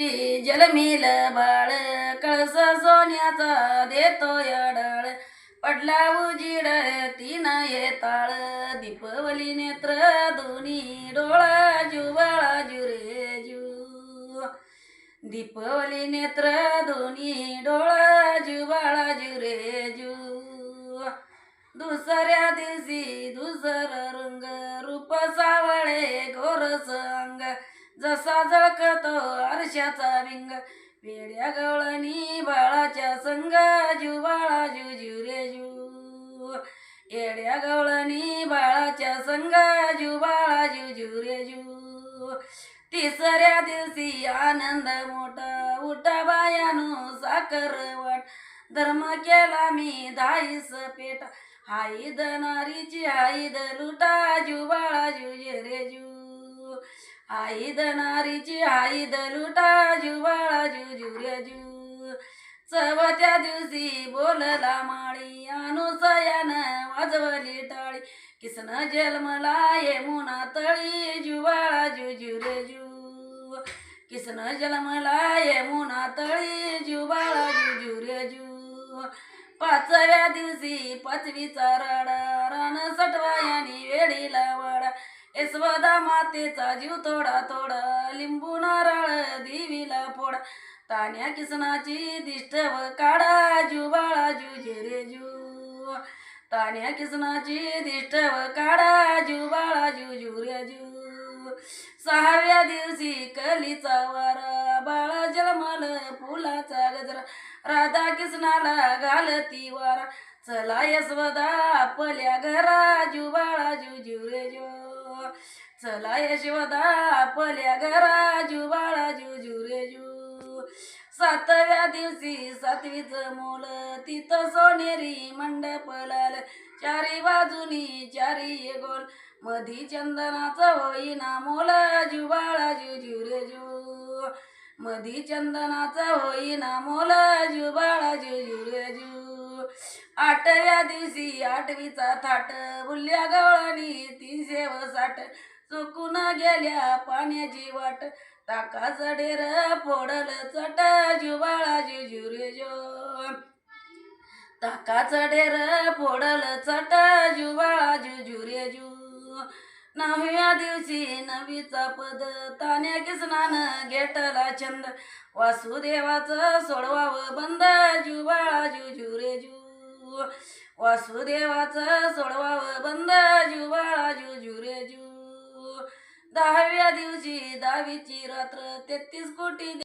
जलमिल बाळ. कळस सोन्याचा देतो यडाळ. पडला उजीड तीन येताळ. दीपवली नेत्र दोन्ही डोळा जुबाळा जुरे जू दीपवली नेत्र दोन्ही डोळा जुबाळा जुरे जू दुसऱ्या दिवशी दुसर रंग रूप सावळे गोरस अंग. जसा जळकतो आरशाचा रिंग वेड्या गवळणी बाळाच्या संग जुबाळा जुजू रे जू येड्या गवळणी बाळाच्या संग जुबाळा जुजू रे जू तिसऱ्या दिवशी आनंद मोठा उठा बायानो साखर वाट धर्म केला मी दाईस पेटा. हाईद नारीची हाईद लुटा जुबाळा जुजे रे जू हाईद नारीची हाईद लुटा जुबाळा जुजू रे जू चवत्या दिवशी बोलला माळी अनुसयान वाजवली टाळी. किसन जन्मला यमुना तळी जुबाळा जुजू रे जू किसन जन्मला यमुना तळी जुबाळा जुजू रे जू पाचव्या दिवशी पाचवीचा राडा रान सटवायानी वेडीला यशवदा मातेचा जीव थोडा थोडा लिंबू नारळ देवीला फोडा. तान्या किसनाची दिष्ट व काढा जुबाळा जुजे रे जू तान्या किसनाची दिष्ट व काढा जुबाळा जू रे जू सहाव्या दिवशी कलीचा वारा बाळा जलमाल फुलाचा गजरा. राधा किसनाला घालती वारा. चला यशवदा आपल्या घरा जुबाळा जू रे जू चला यशवदा आपल्या घराजू बाळाजू जुजू सातव्या दिवशी सातवीच मोल तिथं सोनेरी मंडप लाल चारी बाजूनी चारी गोल. मधी चंदनाचं होईना मोला जुबाळा जुजू रेजू मधी चंदनाचं होईना मोला जुबाळा जुजू रे आठव्या दिवशी आठवीचा थाट बुल्ल्या गवळणी तीनशे व साठ चुकून गेल्या पाण्याची वाट. ताकाचं चढेर फोडल चट जुबाळा जुजू जो. ताकाचं डेर फोडल चट जुबाळा जुजुरे जू. नवव्या दिवशी नवीचा पद तान्या किसनान घेटला छंद. वासुदेवाचं सोडवावं बंद जुबाळा जुजुरे जू. वासुदेवाचं सोडवावं बंद जुबाळा जुजू दहाव्या दिवशी दहावीची रात्र तेहतीस कोटी